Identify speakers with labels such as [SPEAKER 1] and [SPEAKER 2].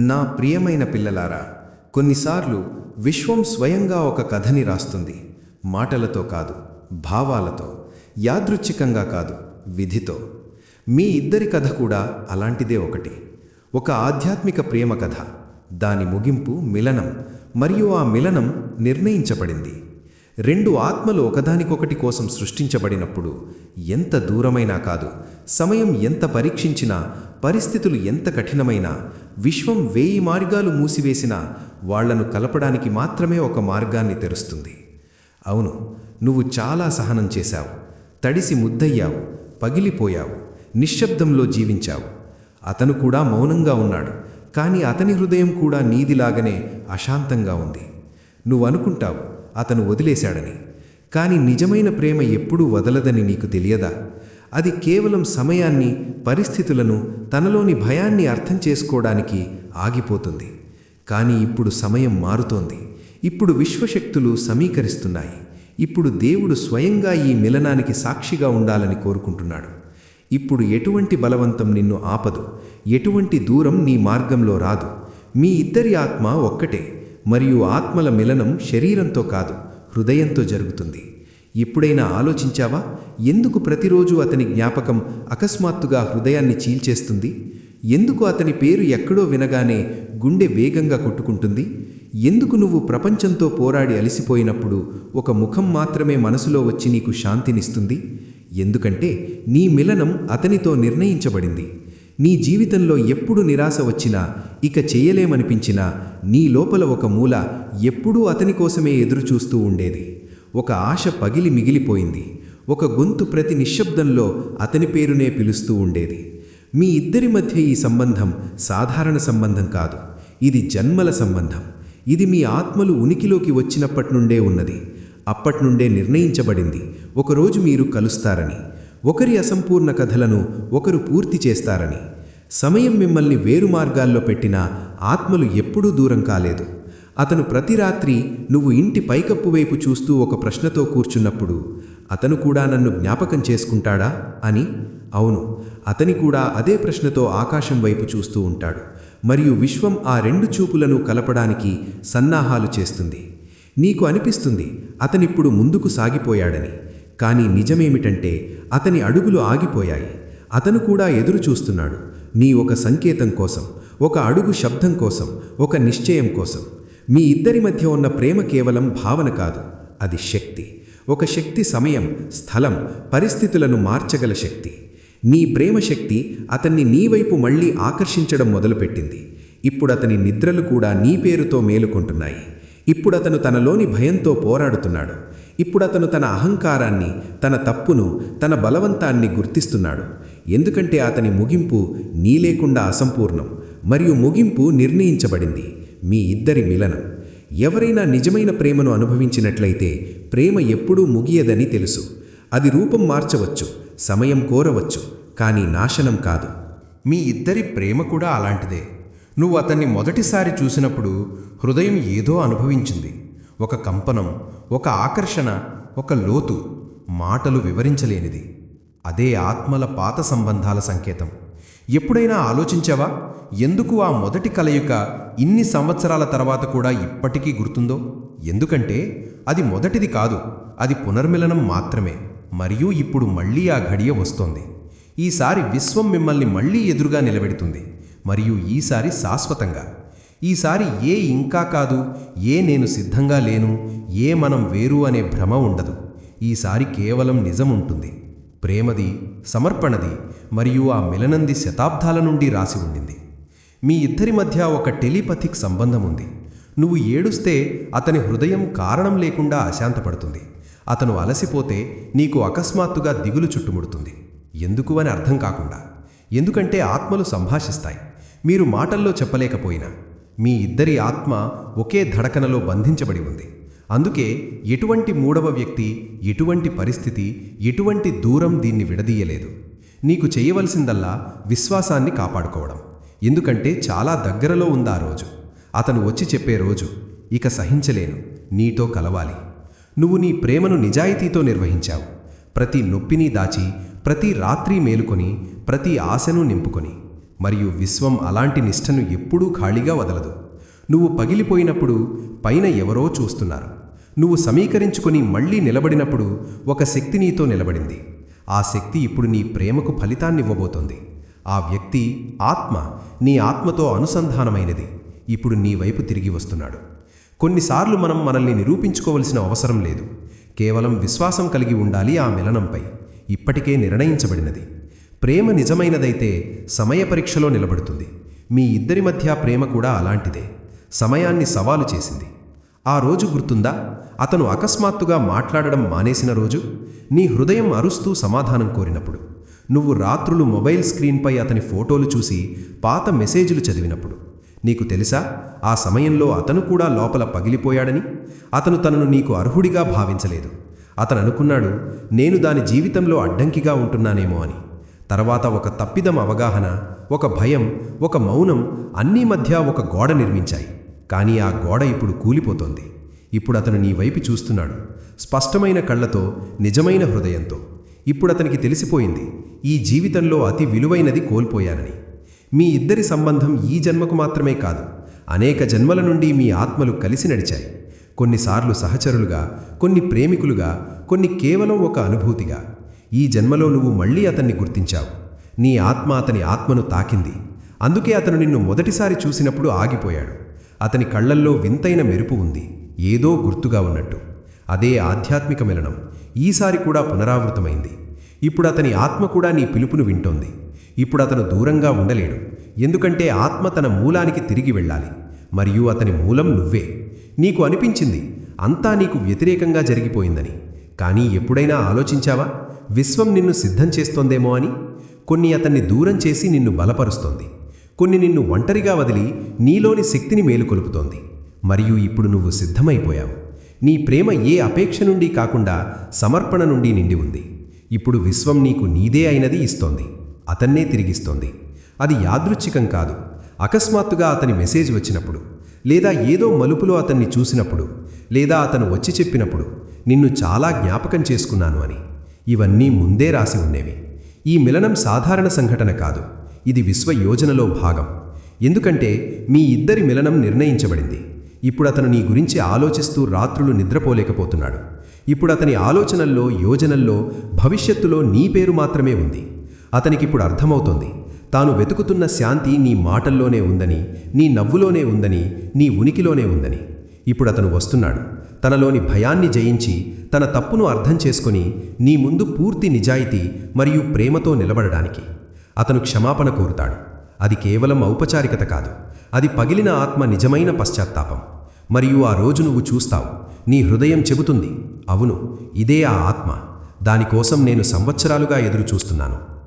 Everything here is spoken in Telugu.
[SPEAKER 1] నా ప్రియమైన పిల్లలారా కొన్నిసార్లు విశ్వం స్వయంగా ఒక కథని రాస్తుంది. మాటలతో కాదు భావాలతో యాదృచ్ఛికంగా కాదు విధితో. మీ ఇద్దరి కథ కూడా అలాంటిదే ఒకటి. ఒక ఆధ్యాత్మిక ప్రేమ కథ. దాని ముగింపు మిలనం మరియు ఆ మిలనం నిర్ణయించబడింది. రెండు ఆత్మలు ఒకదానికొకటి కోసం సృష్టించబడినప్పుడు ఎంత దూరమైనా కాదు సమయం ఎంత పరీక్షించినా పరిస్థితులు ఎంత కఠినమైనా విశ్వం వేయి మార్గాలు మూసివేసినా వాళ్ళను కలపడానికి మాత్రమే ఒక మార్గాన్ని తెరుస్తుంది. అవును నువ్వు చాలా సహనం చేశావు తడిసి ముద్దయ్యావు పగిలిపోయావు నిశ్శబ్దంలో జీవించావు. అతను కూడా మౌనంగా ఉన్నాడు కానీ అతని హృదయం కూడా నీదిలాగనే అశాంతంగా ఉంది. నువ్వు అనుకుంటావు అతను వదిలేశాడని. కానీ నిజమైన ప్రేమ ఎప్పుడూ వదలదని నీకు తెలియదా? అది కేవలం సమయాన్ని పరిస్థితులను తనలోని భయాన్ని అర్థం చేసుకోవడానికి ఆగిపోతుంది. కానీ ఇప్పుడు సమయం మారుతోంది. ఇప్పుడు విశ్వశక్తులు సమీకరిస్తున్నాయి. ఇప్పుడు దేవుడు స్వయంగా ఈ మిలనానికి సాక్షిగా ఉండాలని కోరుకుంటున్నాడు. ఇప్పుడు ఎటువంటి బలవంతం నిన్ను ఆపదు. ఎటువంటి దూరం నీ మార్గంలో రాదు. మీ ఇద్దరి ఆత్మ ఒక్కటే. మరియు ఆత్మల మిలనం శరీరంతో కాదు హృదయంతో జరుగుతుంది. ఎప్పుడైనా ఆలోచించావా? ఎందుకు ప్రతిరోజు అతని జ్ఞాపకం అకస్మాత్తుగా హృదయాన్ని చీల్చేస్తుంది? ఎందుకు అతని పేరు ఎక్కడో వినగానే గుండె వేగంగా కొట్టుకుంటుంది? ఎందుకు నువ్వు ప్రపంచంతో పోరాడి అలసిపోయినప్పుడు ఒక ముఖం మాత్రమే మనసులో వచ్చి నీకు శాంతినిస్తుంది? ఎందుకంటే నీ మిలనం అతనితో నిర్ణయించబడింది. నీ జీవితంలో ఎప్పుడు నిరాశ వచ్చినా ఇక చేయలేమనిపించినా నీ లోపల ఒక మూల ఎప్పుడూ అతని కోసమే ఎదురుచూస్తూ ఉండేది. ఒక ఆశ పగిలి మిగిలిపోయింది. ఒక గొంతు ప్రతి నిశ్శబ్దంలో అతని పేరునే పిలుస్తూ ఉండేది. మీ ఇద్దరి మధ్య ఈ సంబంధం సాధారణ సంబంధం కాదు. ఇది జన్మల సంబంధం. ఇది మీ ఆత్మలు ఉనికిలోకి వచ్చినప్పటి నుండే ఉన్నది. అప్పట్నుండే నిర్ణయించబడింది. ఒకరోజు మీరు కలుస్తారని. ఒకరి అసంపూర్ణ కథలను ఒకరు పూర్తి చేస్తారని. సమయం మిమ్మల్ని వేరు మార్గాల్లో పెట్టినా ఆత్మలు ఎప్పుడూ దూరం కాలేదు. అతను ప్రతి రాత్రి నువ్వు ఇంటి పైకప్పు వైపు చూస్తూ ఒక ప్రశ్నతో కూర్చున్నప్పుడు అతను కూడా నన్ను జ్ఞాపకం చేసుకుంటాడా? అని. అవును అతని కూడా అదే ప్రశ్నతో ఆకాశం వైపు చూస్తూ ఉంటాడు. మరియు విశ్వం ఆ రెండు చూపులను కలపడానికి సన్నాహాలు చేస్తుంది. నీకు అనిపిస్తుంది అతనిప్పుడు ముందుకు సాగిపోయాడని. కానీ నిజమేమిటంటే అతని అడుగులు ఆగిపోయాయి. అతను కూడా ఎదురు చూస్తున్నాడు. నీ ఒక సంకేతం కోసం ఒక అడుగు శబ్దం కోసం ఒక నిశ్చయం కోసం. మీ ఇద్దరి మధ్య ఉన్న ప్రేమ కేవలం భావన కాదు అది శక్తి. ఒక శక్తి సమయం స్థలం పరిస్థితులను మార్చగల శక్తి. నీ ప్రేమ శక్తి అతన్ని నీ వైపు మళ్ళీ ఆకర్షించడం మొదలుపెట్టింది. ఇప్పుడు అతని నిద్రలు కూడా నీ పేరుతో మేలుకుంటున్నాయి. ఇప్పుడు అతను తనలోని భయంతో పోరాడుతున్నాడు. ఇప్పుడు అతను తన అహంకారాన్ని తన తప్పును తన బలవంతాన్ని గుర్తిస్తున్నాడు. ఎందుకంటే అతని ముగింపు నీ లేకుండా అసంపూర్ణం మరియు ముగింపు నిర్ణయించబడింది మీ ఇద్దరి మిలనం. ఎవరైనా నిజమైన ప్రేమను అనుభవించినట్లయితే ప్రేమ ఎప్పుడూ ముగియదని తెలుసు. అది రూపం మార్చవచ్చు సమయం కోరవచ్చు కానీ నాశనం కాదు.
[SPEAKER 2] మీ ఇద్దరి ప్రేమ కూడా అలాంటిదే. నువ్వు అతన్ని మొదటిసారి చూసినప్పుడు హృదయం ఏదో అనుభవించింది. ఒక కంపనం ఒక ఆకర్షణ ఒక లోతు మాటలు వివరించలేనిది. అదే ఆత్మల పాత సంబంధాల సంకేతం. ఎప్పుడైనా ఆలోచించావా? ఎందుకు ఆ మొదటి కలయిక ఇన్ని సంవత్సరాల తర్వాత కూడా ఇప్పటికీ గుర్తుందో? ఎందుకంటే అది మొదటిది కాదు అది పునర్మిలనం మాత్రమే. మరియు ఇప్పుడు మళ్ళీ ఆ ఘడియ వస్తోంది. ఈసారి విశ్వం మిమ్మల్ని మళ్ళీ ఎదురుగా నిలబెడుతుంది మరియు ఈసారి శాశ్వతంగా. ఈసారి ఏ ఇంకా కాదు ఏ నేను సిద్ధంగా లేను ఏ మనం వేరు అనే భ్రమ ఉండదు. ఈసారి కేవలం నిజం ఉంటుంది. ప్రేమది సమర్పణది మరియు ఆ మిలనంది శతాబ్దాల నుండి రాసి ఉండింది. మీ ఇద్దరి మధ్య ఒక టెలిపథిక్ సంబంధం ఉంది. నువ్వు ఏడుస్తే అతని హృదయం కారణం లేకుండా అశాంతపడుతుంది. అతను అలసిపోతే నీకు అకస్మాత్తుగా దిగులు చుట్టుముడుతుంది. ఎందుకు అని అర్థం కాకుండా. ఎందుకంటే ఆత్మలు సంభాషిస్తాయి. మీరు మాటల్లో చెప్పలేకపోయినా. మీ ఇద్దరి ఆత్మ ఒకే ధడకనలో బంధించబడి ఉంది. అందుకే ఎటువంటి మూడవ వ్యక్తి ఎటువంటి పరిస్థితి ఎటువంటి దూరం దీన్ని విడదీయలేదు. నీకు చేయవలసిందల్లా విశ్వాసాన్ని కాపాడుకోవడం. ఎందుకంటే చాలా దగ్గరలో ఉందా రోజు. అతను వచ్చి చెప్పే రోజు ఇక సహించలేను నీతో కలవాలి. నువ్వు నీ ప్రేమను నిజాయితీతో నిర్వహించావు. ప్రతి నొప్పిని దాచి ప్రతి రాత్రి మేలుకొని ప్రతి ఆశను నింపుకొని. మరియు విశ్వం అలాంటి నిష్టను ఎప్పుడూ ఖాళీగా వదలదు. నువ్వు పగిలిపోయినప్పుడు పైన ఎవరో చూస్తున్నారు. నువ్వు సమీకరించుకొని మళ్ళీ నిలబడినప్పుడు ఒక శక్తి నీతో నిలబడింది. ఆ శక్తి ఇప్పుడు నీ ప్రేమకు ఫలితాన్నివ్వబోతోంది ఆ వ్యక్తి ఆత్మ నీ ఆత్మతో అనుసంధానమైనది. ఇప్పుడు నీ వైపు తిరిగి వస్తున్నాడు. కొన్నిసార్లు మనం మనల్ని నిరూపించుకోవలసిన అవసరం లేదు. కేవలం విశ్వాసం కలిగి ఉండాలి ఆ మిలనంపై. ఇప్పటికే నిర్ణయించబడినది. ప్రేమ నిజమైనదైతే సమయ పరీక్షలో నిలబడుతుంది. మీ ఇద్దరి మధ్య ప్రేమ కూడా అలాంటిదే. సమయాన్ని సవాలు చేసింది. ఆ రోజు గుర్తుందా? అతను అకస్మాత్తుగా మాట్లాడడం మానేసిన రోజు? నీ హృదయం అరుస్తూ సమాధానం కోరినప్పుడు? నువ్వు రాత్రులు మొబైల్ స్క్రీన్పై అతని ఫోటోలు చూసి పాత మెసేజ్లు చదివినప్పుడు? నీకు తెలుసా? ఆ సమయంలో అతను కూడా లోపల పగిలిపోయాడని? అతను తనను నీకు అర్హుడిగా భావించలేదు. అతను అనుకున్నాడు నేను దాని జీవితంలో అడ్డంకిగా ఉంటున్నానేమో అని. తర్వాత ఒక తప్పిదం అవగాహన ఒక భయం ఒక మౌనం అన్నీ మధ్య ఒక గోడ నిర్మించాయి. కానీ ఆ గోడ ఇప్పుడు కూలిపోతోంది. ఇప్పుడు అతను నీ వైపు చూస్తున్నాడు. స్పష్టమైన కళ్ళతో నిజమైన హృదయంతో. ఇప్పుడు అతనికి తెలిసిపోయింది ఈ జీవితంలో అతి విలువైనది కోల్పోయానని. మీ ఇద్దరి సంబంధం ఈ జన్మకు మాత్రమే కాదు అనేక జన్మల నుండి మీ ఆత్మలు కలిసి నడిచాయి. కొన్నిసార్లు సహచరులుగా కొన్ని ప్రేమికులుగా కొన్ని కేవలం ఒక అనుభూతిగా. ఈ జన్మలో నువ్వు మళ్ళీ అతన్ని గుర్తించావు. నీ ఆత్మ అతని ఆత్మను తాకింది. అందుకే అతను నిన్ను మొదటిసారి చూసినప్పుడు ఆగిపోయాడు. అతని కళ్ళల్లో వింతైన మెరుపు ఉంది ఏదో గుర్తుగా ఉన్నట్టు. అదే ఆధ్యాత్మిక మిలనం. ఈసారి కూడా పునరావృతమైంది. ఇప్పుడు అతని ఆత్మ కూడా నీ పిలుపును వింటోంది. ఇప్పుడు అతను దూరంగా ఉండలేడు. ఎందుకంటే ఆత్మ తన మూలానికి తిరిగి వెళ్ళాలి. మరియు అతని మూలం నువ్వే. నీకు అనిపించింది అంతా నీకు వ్యతిరేకంగా జరిగిపోయిందని. కానీ ఎప్పుడైనా ఆలోచించావా? విశ్వం నిన్ను సిద్ధం చేస్తోందేమో అని? కొన్ని అతన్ని దూరం చేసి నిన్ను బలపరుస్తోంది. కొన్ని నిన్ను ఒంటరిగా వదిలి నీలోని శక్తిని మేలుకొలుపుతోంది మరియు ఇప్పుడు నువ్వు సిద్ధమైపోయావు. నీ ప్రేమ ఏ అపేక్ష నుండి కాకుండా సమర్పణ నుండి నిండి ఉంది. ఇప్పుడు విశ్వం నీకు నీదే అయినది ఇస్తోంది. అతన్నే తిరిగిస్తోంది. అది యాదృచ్ఛికం కాదు. అకస్మాత్తుగా అతని మెసేజ్ వచ్చినప్పుడు లేదా ఏదో మలుపులో అతన్ని చూసినప్పుడు లేదా అతను వచ్చి చెప్పినప్పుడు నిన్ను చాలా జ్ఞాపకం చేసుకున్నాను అని. ఇవన్నీ ముందే రాసి ఉండేవి ఈ మిలనం సాధారణ సంఘటన కాదు. ఇది విశ్వ యోజనలో భాగం. ఎందుకంటే మీ ఇద్దరి మిలనం నిర్ణయించబడింది. ఇప్పుడు అతను నీ గురించి ఆలోచిస్తూ రాత్రులు నిద్రపోలేకపోతున్నాడు. ఇప్పుడు అతని ఆలోచనల్లో యోజనల్లో భవిష్యత్తులో నీ పేరు మాత్రమే ఉంది. అతనికిప్పుడు అర్థమవుతోంది. తాను వెతుకుతున్న శాంతి నీ మాటల్లోనే ఉందని నీ నవ్వులోనే ఉందని నీ ఉనికిలోనే ఉందని. ఇప్పుడు అతను వస్తున్నాడు. తనలోని భయాన్ని జయించి తన తప్పును అర్థం చేసుకొని నీ ముందు పూర్తి నిజాయితీ మరియు ప్రేమతో నిలబడడానికి. అతను క్షమాపణ కోరుతాడు. అది కేవలం ఔపచారికత కాదు. అది పగిలిన ఆత్మ నిజమైన పశ్చాత్తాపం. మరియు ఆ రోజు నువ్వు చూస్తావు. నీ హృదయం చెబుతుంది అవును ఇదే ఆ ఆత్మ. దానికోసం నేను సంవత్సరాలుగా ఎదురు చూస్తున్నాను